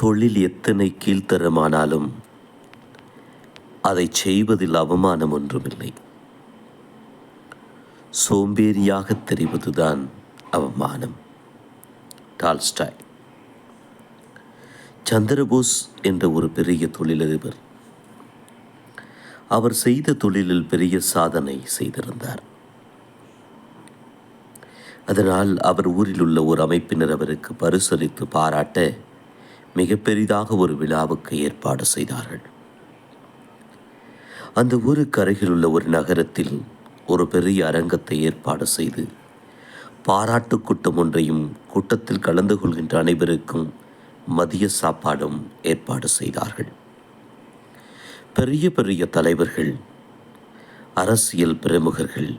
தொழில் எத்தனை கீழ்த்தரமானாலும் அதை செய்வதில் அவமானம் ஒன்றுமில்லை. சோம்பேறியாக தெரிவதுதான் அவமானம். டால்ஸ்டாய். சந்திரபோஸ் என்ற ஒரு பெரிய தொழிலதிபர் அவர் செய்த தொழிலில் பெரிய சாதனை செய்திருந்தார். அதனால் அவர் ஊரில் உள்ள ஒரு அமைப்பினர் அவருக்கு பரிசளித்து பாராட்ட மிக பெரிதாக ஒரு விழாவுக்கு ஏற்பாடு செய்தார்கள். அந்த ஊருக்கு அருகில் உள்ள ஒரு நகரத்தில் ஒரு பெரிய அரங்கத்தை ஏற்பாடு செய்து பாராட்டு கூட்டம் ஒன்றையும் கூட்டத்தில் கலந்து கொள்கின்ற அனைவருக்கும் மதிய சாப்பாடும் ஏற்பாடு செய்தார்கள். பெரிய பெரிய தலைவர்கள் அரசியல் பிரமுகர்கள்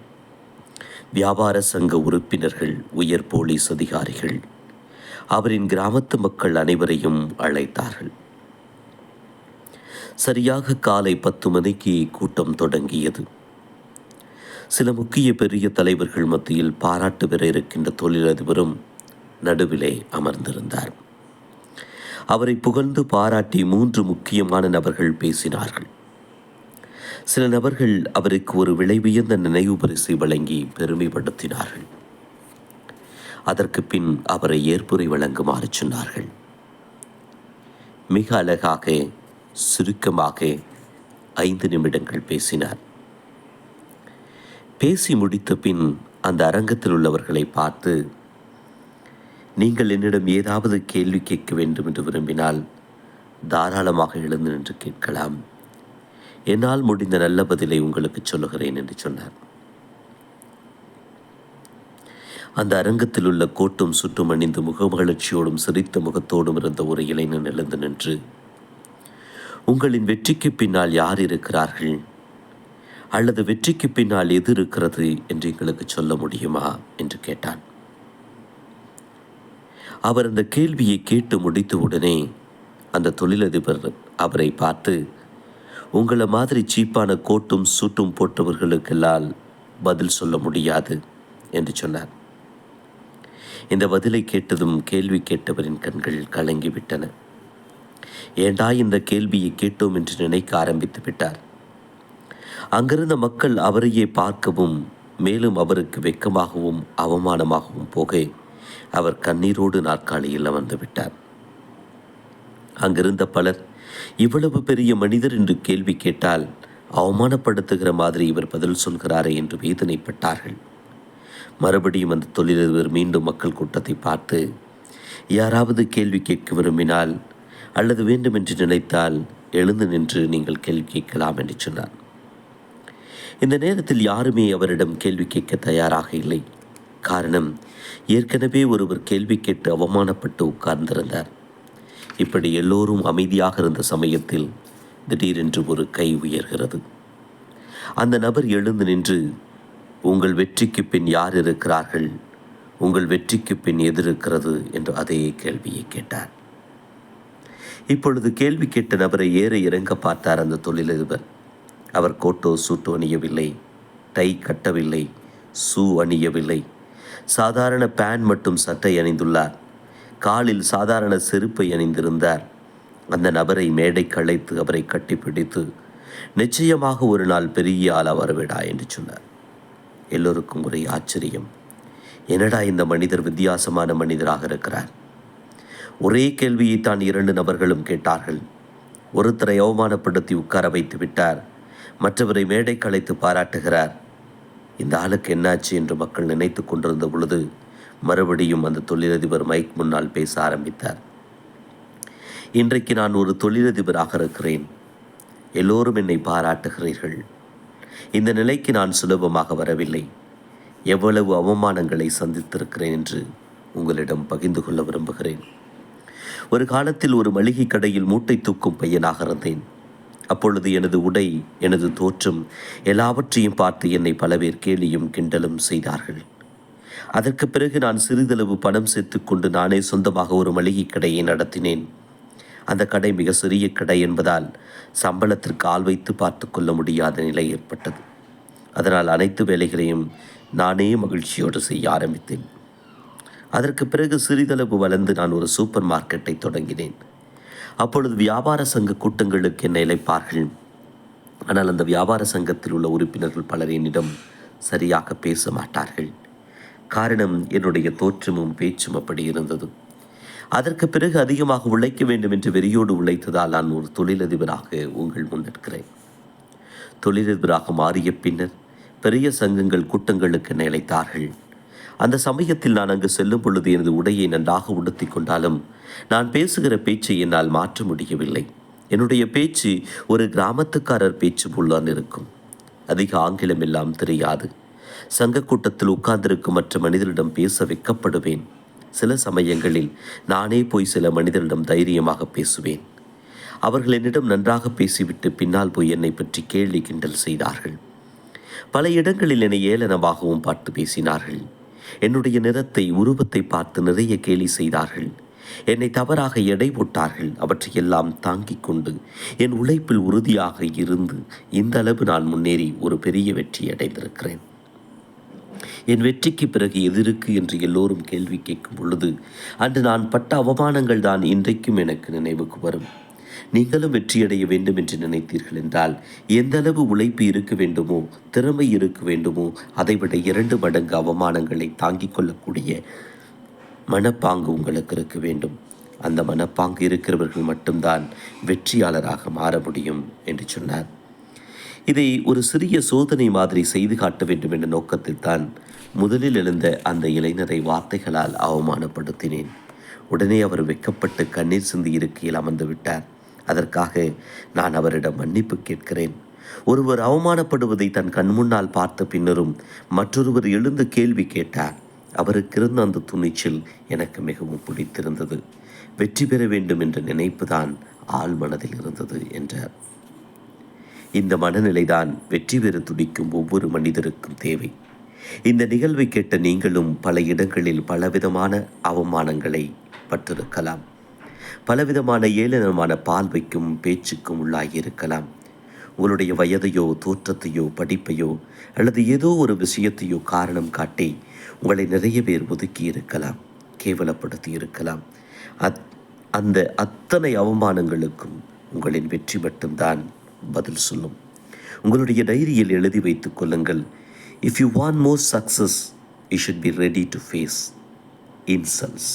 வியாபார சங்க உறுப்பினர்கள் உயர் போலீஸ் அதிகாரிகள் அவரின் கிராமத்து மக்கள் அனைவரையும் அழைத்தார்கள். சரியாக காலை பத்து மணிக்கு கூட்டம் தொடங்கியது. சில முக்கிய பெரிய தலைவர்கள் மத்தியில் பாராட்டு பெற இருக்கின்ற தொழிலதிபரும் நடுவிலே அமர்ந்திருந்தார். அவரை புகழ்ந்து பாராட்டி மூன்று முக்கியமான நபர்கள் பேசினார்கள். சில நபர்கள் அவருக்கு ஒரு விலை உயர்ந்த நினைவு பரிசை வழங்கி பெருமைப்படுத்தினார்கள். அதற்கு பின் அவரை ஏற்புரை வழங்குமாறு சொன்னார்கள். மிக அழகாக சுருக்கமாக ஐந்து நிமிடங்கள் பேசினார். பேசி முடித்த பின் அந்த அரங்கத்தில் உள்ளவர்களை பார்த்து நீங்கள் என்னிடம் ஏதாவது கேள்வி கேட்க வேண்டும் என்று விரும்பினால் தாராளமாக எழுந்து நின்று கேட்கலாம். என்னால் முடிந்த நல்ல பதிலை உங்களுக்கு சொல்லுகிறேன் என்று சொன்னார். அந்த அரங்கத்தில் உள்ள கோட்டும் சுட்டும் அணிந்து முகமகிழ்ச்சியோடும் சிரித்த முகத்தோடும் இருந்த ஒரு இளைஞன் எழுந்து நின்று உங்களின் வெற்றிக்கு பின்னால் யார் இருக்கிறார்கள்? அல்லது வெற்றிக்கு பின்னால் எது இருக்கிறது என்று எங்களுக்கு சொல்ல முடியுமா? என்று கேட்டான். அவர் அந்த கேள்வியை கேட்டு முடித்த உடனே அந்த தொழிலதிபர் அவரை பார்த்து உங்களை மாதிரி சீப்பான கோட்டும் சூட்டும் போட்டவர்களுக்கெல்லாம் பதில் சொல்ல முடியாது என்று சொன்னார். இந்த பதிலை கேட்டதும் கேள்வி கேட்டவரின் கண்கள் கலங்கிவிட்டன. ஏண்டா இந்த கேள்வியை கேட்டோம் என்று நினைக்க ஆரம்பித்து விட்டார். அங்கிருந்த மக்கள் அவரையே பார்க்கவும் மேலும் அவருக்கு வெக்கமாகவும் அவமானமாகவும் போக அவர் கண்ணீரோடு நாற்காலியில் அமர்ந்து விட்டார். அங்கிருந்த பலர் இவ்வளவு பெரிய மனிதர் என்று கேள்வி கேட்டால் அவமானப்படுத்துகிற மாதிரி இவர் பதில் சொல்கிறாரே என்று வேதனைப்பட்டார்கள். மறுபடியும் அந்த தொழிலதிபர் மீண்டும் மக்கள் கூட்டத்தை பார்த்து யாராவது கேள்வி கேட்க விரும்பினால் அல்லது வேண்டும் என்று நினைத்தால் எழுந்து நின்று நீங்கள் கேள்வி கேட்கலாம் என்று சொன்னார். இந்த நேரத்தில் யாருமே அவரிடம் கேள்வி கேட்க தயாராக இல்லை. காரணம் ஏற்கனவே ஒருவர் கேள்வி கேட்டு அவமானப்பட்டு உட்கார்ந்திருந்தார். இப்படி எல்லோரும் அமைதியாக இருந்த சமயத்தில் திடீரென்று ஒரு கை உயர்கிறது. அந்த நபர் எழுந்து நின்று உங்கள் வெற்றிக்கு பின் யார் இருக்கிறார்கள்? உங்கள் வெற்றிக்கு பின் எது இருக்கிறது? என்று அதே கேள்வியை கேட்டார். இப்பொழுது கேள்வி கேட்ட நபரை ஏற இறங்க பார்த்தார் அந்த தொழிலதிபர். அவர் கோட்டோ சூட்டோ அணியவில்லை. டை கட்டவில்லை. சூ அணியவில்லை. சாதாரண பேன் மற்றும் சட்டை அணிந்துள்ளார். காலில் சாதாரண செருப்பை அணிந்திருந்தார். அந்த நபரை மேடை களைத்து அவரை கட்டிப்பிடித்து நிச்சயமாக ஒரு நாள் பெரிய ஆளா வருவிடா என்று சொன்னார். எல்லோருக்கும் ஒரே ஆச்சரியம். என்னடா இந்த மனிதர் வித்தியாசமான மனிதராக இருக்கிறார்? ஒரே கேள்வியை தான் இரண்டு நபர்களும் கேட்டார்கள். ஒருத்தரை அவமானப்படுத்தி உட்கார வைத்து விட்டார். மற்றவரை மேடை களைத்து பாராட்டுகிறார். இந்த ஆளுக்கு என்னாச்சு என்று மக்கள் நினைத்து கொண்டிருந்த பொழுது மறுபடியும் அந்த தொழிலதிபர் மைக் முன்னால் பேச ஆரம்பித்தார். இன்றைக்கு நான் ஒரு தொழிலதிபராக இருக்கிறேன். எல்லோரும் என்னை பாராட்டுகிறீர்கள். இந்த நிலைக்கு நான் சுலபமாக வரவில்லை. எவ்வளவு அவமானங்களை சந்தித்திருக்கிறேன் என்று உங்களிடம் பகிர்ந்து கொள்ள விரும்புகிறேன். ஒரு காலத்தில் ஒரு மளிகை கடையில் மூட்டை தூக்கும் பையனாக இருந்தேன். அப்பொழுது எனது உடை எனது தோற்றம் எல்லாவற்றையும் பார்த்து என்னை பல பேர் கேலியும் கிண்டலும் செய்தார்கள். அதற்கு பிறகு நான் சிறிதளவு பணம் சேர்த்துக்கொண்டு நானே சொந்தமாக ஒரு மளிகை கடையை நடத்தினேன். அந்த கடை மிக சிறிய கடை என்பதால் சம்பளத்திற்கு ஆள் வைத்து பார்த்து கொள்ள முடியாத நிலை ஏற்பட்டது. அதனால் அனைத்து வேலைகளையும் நானே மகிழ்ச்சியோடு செய்ய ஆரம்பித்தேன். அதற்கு பிறகு சிறிதளவு வளர்ந்து நான் ஒரு சூப்பர் மார்க்கெட்டை தொடங்கினேன். அப்பொழுது வியாபார சங்க கூட்டங்களுக்கு என்ன இழைப்பார்கள் ஆனால் அந்த வியாபார சங்கத்தில் உள்ள உறுப்பினர்கள் பலர் என்னிடம் சரியாக பேச மாட்டார்கள். காரணம் என்னுடைய தோற்றமும் பேச்சும் அப்படி இருந்தது. அதற்கு பிறகு அதிகமாக உழைக்க வேண்டும் என்று வெறியோடு உழைத்ததால் நான் ஒரு தொழிலதிபராக உங்கள் முன் நிற்கிறேன். தொழிலதிபராக மாறிய பின்னர் பெரிய சங்கங்கள் கூட்டங்களுக்கு நினைத்தார்கள் அந்த சமயத்தில் நான் அங்கு செல்லும் பொழுது எனது உடையை நன்றாக உடுத்தி கொண்டாலும் நான் பேசுகிற பேச்சை என்னால் மாற்ற முடியவில்லை. என்னுடைய பேச்சு ஒரு கிராமத்துக்காரர் பேச்சு போல்தான் இருக்கும். அதிக ஆங்கிலம் எல்லாம் தெரியாது. சங்க கூட்டத்தில் உட்கார்ந்திருக்கும் மற்ற மனிதரிடம் பேச வைக்கப்படுவேன். சில சமயங்களில் நானே போய் சில மனிதரிடம் தைரியமாக பேசுவேன். அவர்கள் என்னிடம் நன்றாக பேசிவிட்டு பின்னால் போய் என்னை பற்றி கேள்வி கிண்டல் செய்தார்கள். பல இடங்களில் என்னை ஏளனமாகவும் பார்த்து பேசினார்கள். என்னுடைய நிறத்தை உருவத்தை பார்த்து நிறைய கேலி செய்தார்கள். என்னை தவறாக எடை போட்டார்கள். அவற்றையெல்லாம் தாங்கிக் கொண்டு என் உழைப்பில் உறுதியாக இருந்து இந்த அளவு நான் முன்னேறி ஒரு பெரிய வெற்றி அடைந்திருக்கிறேன். என் வெற்றிக்கு பிறகு எதிருக்கு என்று எல்லோரும் கேள்வி கேட்கும் பொழுது அன்று நான் பட்ட அவமானங்கள் தான் இன்றைக்கும் எனக்கு நினைவுக்கு வரும். நீங்களும் வெற்றியடைய வேண்டும் என்று நினைத்தீர்கள் என்றால் எந்த அளவு உழைப்பு இருக்க வேண்டுமோ திறமை இருக்க வேண்டுமோ அதைவிட இரண்டு மடங்கு அவமானங்களை தாங்கிக் கொள்ளக்கூடிய மனப்பாங்கு உங்களுக்கு இருக்க வேண்டும். அந்த மனப்பாங்கு இருக்கிறவர்கள் மட்டும்தான் வெற்றியாளராக மாற முடியும் என்று சொன்னார். இதை ஒரு சிறிய சோதனை மாதிரி செய்து காட்ட வேண்டும் என்ற நோக்கத்தில் தான் முதலில் எழுந்த அந்த இளைஞரை வார்த்தைகளால் அவமானப்படுத்தினேன். உடனே அவர் வெக்கப்பட்டு கண்ணீர் சிந்தி இருக்கையில் அமர்ந்து விட்டார். அதற்காக நான் அவரிடம் மன்னிப்பு கேட்கிறேன். ஒருவர் அவமானப்படுவதை தன் கண்முன்னால் பார்த்த பின்னரும் மற்றொருவர் எழுந்து கேள்வி கேட்டார். அவருக்கு இருந்த அந்த துணிச்சல் எனக்கு மிகவும் பிடித்திருந்தது. வெற்றி பெற வேண்டும் என்ற நினைப்புதான் ஆழ்மனதில் இருந்தது என்றார். இந்த மனநிலைதான் வெற்றி பெற துடிக்கும் ஒவ்வொரு மனிதருக்கும் தேவை. இந்த நிகழ்வை கேட்ட நீங்களும் பல இடங்களில் பலவிதமான அவமானங்களை பட்டிருக்கலாம். பலவிதமான ஏளனமான பார்வைக்கும் பேச்சுக்கும் உள்ளாகி இருக்கலாம் உங்களுடைய வயதையோ தோற்றத்தையோ படிப்பையோ அல்லது ஏதோ ஒரு விஷயத்தையோ காரணம் காட்டி உங்களை நிறைய பேர் ஒதுக்கி இருக்கலாம் கேவலப்படுத்தி இருக்கலாம். அத் அந்த அத்தனை அவமானங்களுக்கும் உங்களின் வெற்றி மட்டும்தான் பதில் சொல்லும். உங்களுடைய டைரியில் எழுதி வைத்துக் கொள்ளுங்கள். If you want more success you should be ready to face insults